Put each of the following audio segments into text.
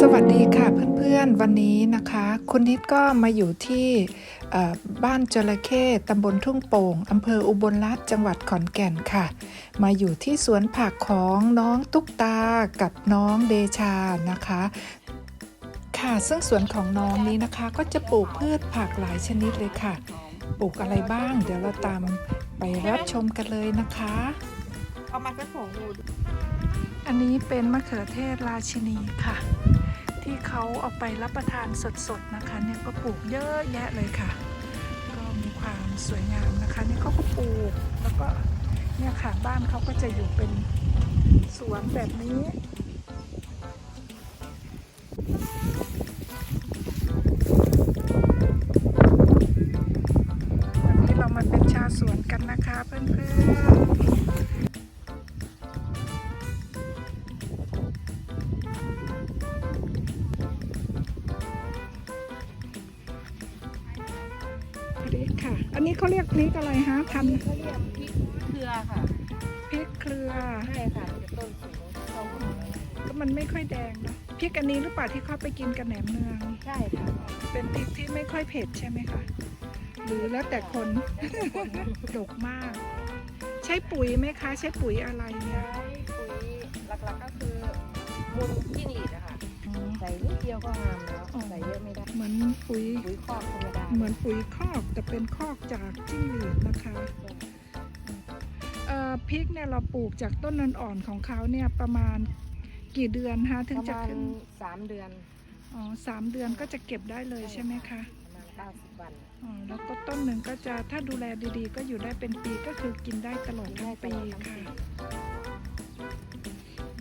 สวัสดีค่ะเพื่อนๆวันนี้นะคะ คุณนิดก็มาอยู่ที่เอ่อบ้านจระเข้ตำบลทุ่งโป่งอำเภออุบลรัตน์จังหวัดขอนแก่นค่ะ มาอยู่ที่สวนผักของน้องตุ๊กตากับน้องเดชานะคะ ค่ะซึ่งสวนของน้องนี้นะคะ ก็จะปลูกพืชผักหลายชนิดเลยค่ะ ปลูกอะไรบ้าง เดี๋ยวเราตามไปรับชมกันเลยนะคะ เอามาสักสองโลดูอันนี้เป็นมะเขือเทศราชินีค่ะ ที่เขาเอาไปรับประทานสดๆนะคะเนี่ยก็ปลูกเยอะแยะเลยค่ะ ก็มีความสวยงามนะคะนี่เขาก็ปลูกแล้วก็เนี่ยค่ะบ้านเขาก็จะอยู่เป็นสวนแบบนี้ พริกค่ะ อันนี้เขาเรียกพริกอะไรฮะพันธุ์เขาเรียกพริกเครือค่ะพริกเครือใช่ค่ะจะต้นสูงเขาก็ก็มันไม่ค่อยแดงนะพริกอันนี้หรือเปล่าที่เขาไปกินกับแหนมเนืองใช่ค่ะเป็นพริกที่ไม่ค่อยเผ็ดใช่ไหมคะหรือแล้วแต่คนดกมาก ใช้ปุ๋ยไหมคะ ใช้ปุ๋ยอะไรเนี่ยใช้ปุ๋ย ใส่นิดเดียวก็งามแล้วอ๋อใส่เยอะไม่ได้ เหมือนปุ๋ยปุ๋ยคอกธรรมดาเหมือนปุ๋ยคอกแต่เป็นคอกจากจิ้งหรีดนะคะเอ่อพริกเนี่ยเราปลูกจากต้นอ่อนๆของเขาเนี่ยประมาณกี่เดือนคะปถึงระจะมาณขึ้นสามเดือนอ๋อสามเดือนก็จะเก็บได้เลยใช่ไหมคะประมาณเก้าสิบวันอ๋อแล้วก็ต้นหนึ่งก็จะถ้าดูแลดีๆ ก็อยู่ได้เป็นปีก็คือกินได้ตลอดทั้งปีค่ะ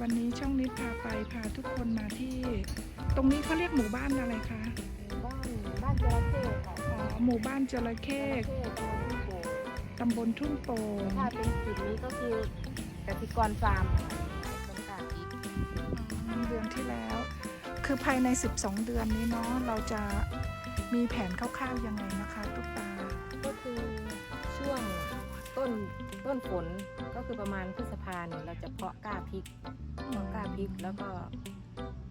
วันนี้ช่องนิดพาไปพาทุกคนมาที่ ตรงนี้เขาเรียกหมู่บ้านอะไรคะ บ้านบ้านจระเข้ค่ะอ๋อ หมู่บ้านจระจเข้ระเข้ตำบลทุ่งโป่งตำบลทุ่งโป่งถ้าเป็นจุดนี้ก็คือกสิกรฟาร์มค่ะต้นกาพริกอืมเดือนที่แล้ว คือภายใน 12 เดือนนี้เนาะ เราจะมีแผนคร่าวๆยังไงนะคะตุ๊กตา ก็คือช่วงต้นต้นฝนก็คือประมาณพฤษภาเนี่ยเราจะเพาะกล้าพริก เพาะกล้าพริกแล้วก็พ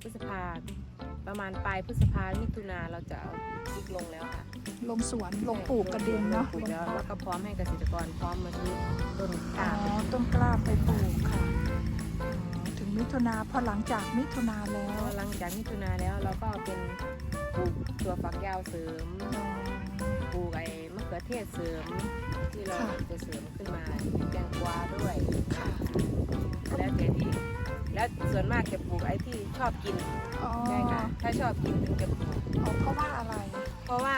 ฤษภาประมาณปลายพฤษภามิถุนาเราจะเอาพริกลงแล้วค่ะลงสวนลงปลูกกระดินเนาะลงปลูกแล้วแล้วก็พร้อมให้เกษตรกรพร้อมมาซื้อต้นกอ๋ล้าอต้นกล้าไปปลูกค่ะอ๋อถึงมิถุนาพอหลังจากมิถุนาแล้พวอหลังจากมิถุนาแล้วเราก็เป็นปลูกตัวฝักยาวเสริมอ๋อปลูกไอ้มะเขือเทศเสริมที่เราค่ะจะเสริมขึ้นมาแตงกวา แล้วส่วนมากจะปลูกไอ้ที่ชอบกินอ๋อใช่ค่ะถ้าชอบกินถึงจะปลูก อ๋อเพราะว่าอะไร เพราะว่า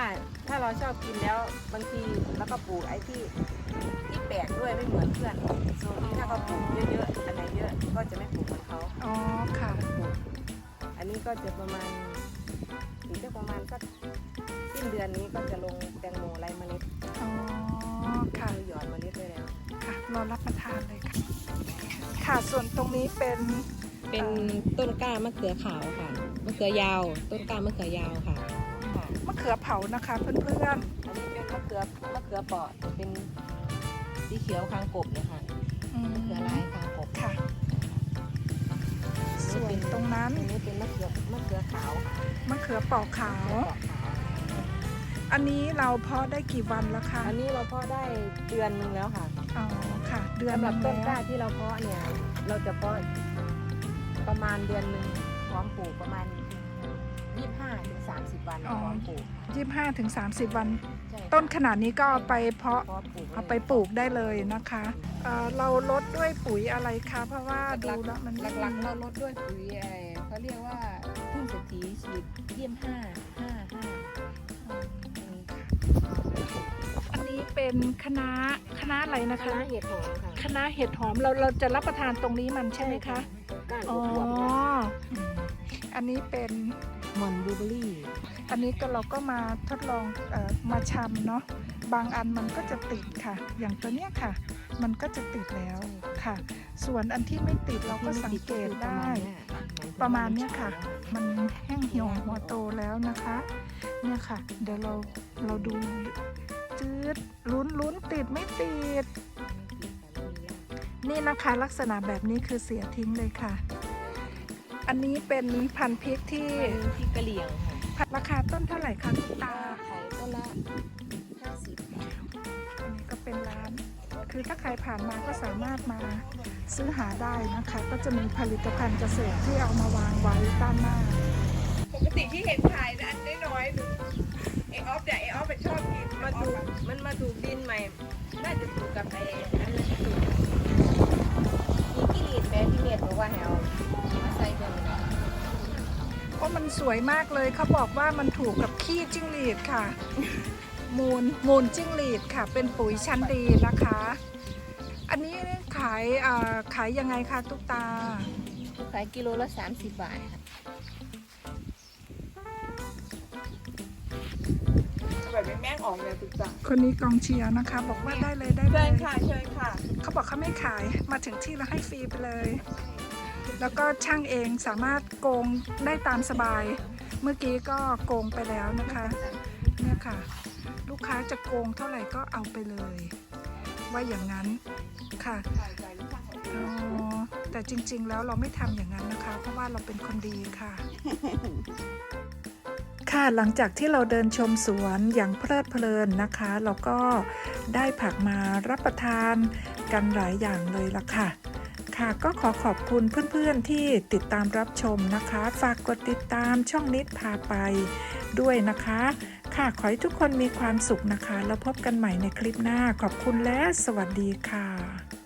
ถ้าเราชอบกินแล้วบางทีแล้วก็ปลูกไอ้ที่ที่แปลกด้วยไม่เหมือนเพื่อนโซนนี้ถ้าเขาปลูกเยอะๆอันไหนเยอะก็จะไม่ปลูกเหมือนเขาอ๋อค่ะ ปลูกอันนี้ก็จะประมาณถึงจะประมาณสักสิ้นเดือนนี้ก็จะลงแตงโมไรเมล็ดอ๋อค่ะคือหยอดเมล็ดไว้แล้ว ค่ะรอรับประทานเลยค่ะ ค่ะส่วนตรงนี้เป็น เป็นต้นกล้ามะเขือขาวค่ะมะเขือยาว ต้นกล้ามะเขือยาวค่ะค่ะมะเขือเผานะคะเพื่อนอันนี้เป็นมะเขือมะเขือเปราะเป็นสีเขียวคางกบเนะคะๆอืมมะเขือลายคางกบค่ะ ส่วนตรงนั้นอันนี้เป็นมะเขือมะเขือขาวค่ะมะเขือเปอกขาว มะเขือเปราะขาวอันนี้เราเพาะได้กี่วันแล้วคะอันนี้เราเพาะได้เดือนหนึงแล้วค่ะอ๋อค่ะ เดือนสำหรับนึ่งต้นกล้าแล้วที่เราเพาะเนี่ย เราจะเพาะ ประมาณเดือนหนึ่งพร้อมปลูกประมาณ 25ถึง30 วันพร้อมปลูกค่ะยี่สิบห้าถึงสามสิบวัน ใช่ค่ะต้นขนาดนี้ก็เอาไปเพาะพร้อมปลูกเอาไปปลูกได้เลยนะคะเอ่อเราลดด้วยปุ๋ยอะไรคะเพราะว่าดูแล้วมันหลักๆเราลดด้วยปุ๋ยไอ้เขาเรียกว่าทุ่งเศรษฐีฉีดเยี่ยมห้าห้าห้าอันนี้เป็นคณะคณะอะไรนะคคะณะเห็ดหอมค่ะ คณะเห็ดหอมเราเราจะรับประทานตรงนี้มันใช่ไหมคะก้าน อ๋ออวบๆเนี่ยอืมอันนี้เป็นหมอนบลูเบอรี่อันนี้ก็เราก็มาทดลองเออมาชำเนาะบางอันมันก็จะติดค่ะ อย่างตัวเนี้ยค่ะ มันก็จะติดแล้วค่ะ ส่วนอันที่ไม่ติดเราก็สังเกตได้ ประมาณเนี้ยค่ะ มันแห้งเหี่ยวหัวโตแล้วนะคะ เนี่ยค่ะ เดี๋ยวเราเราดูจืดลุ้นลุ้นติดไม่ติด นี่นะคะลักษณะแบบนี้คือเสียทิ้งเลยค่ะ อันนี้เป็นพันธุ์พริกที่เป็นพริกกะเหรี่ยงค่ะราคาต้นเท่าไหร่คะคุณตาขายต้นละ50บาทอันนี้ก็เป็นร้าน คือถ้าใครผ่านมาก็สามารถมาซื้อหาได้นะคะ ก็จะมีผลิตภัณฑ์เกษตรที่เอามาวางไว้ด้านหน้า ปกติที่เห็นขายนะอันน้อยๆหนูเอออฟเนี่ยเอออฟมันชอบกินมาถูกมันมาถูกดินใหม่ น่าจะถูกกับไอ้อันนั้นถูกมีกิ สวยมากเลยเขาบอกว่ามันถูกกับขี้จิ้งหรีดค่ะ มูลมูลจิ้งหรีดค่ะ เป็นปุ๋ยชั้นดีนะคะ อันนี้ขายอ่าขายยังไงคะตุ๊กตา ขายกิโลละ 30 บาทค่ะแบบแม่งออกเนี่ยตุ๊กตาคนนี้กองเชียร์นะคะ บอกว่าได้เลยได้เลเชิยญค่ะเชิญค่ะ เขาบอกเขาไม่ขายมาถึงที่แล้วให้ฟรีไปเลย แล้วก็ช่างเองสามารถโกงได้ตามสบาย เมื่อกี้ก็โกงไปแล้วนะคะ เนี่ยค่ะ ลูกค้าจะโกงเท่าไหร่ก็เอาไปเลย ว่าอย่างนั้นค่ะแต่จริงๆแล้วเราไม่ทำอย่างนั้นนะคะ เพราะว่าเราเป็นคนดีค่ะ ค่ะหลังจากที่เราเดินชมสวนอย่างเพลิดเพลินนะคะ เราก็ได้ผักมารับประทานกันหลายอย่างเลยล่ะค่ะ ค่ะก็ขอขอบคุณเพื่อนๆที่ติดตามรับชมนะคะ ฝากกดติดตามช่องนิดพาไปด้วยนะคะ ค่ะขอให้ทุกคนมีความสุขนะคะ แล้วพบกันใหม่ในคลิปหน้าขอบคุณและสวัสดีค่ะ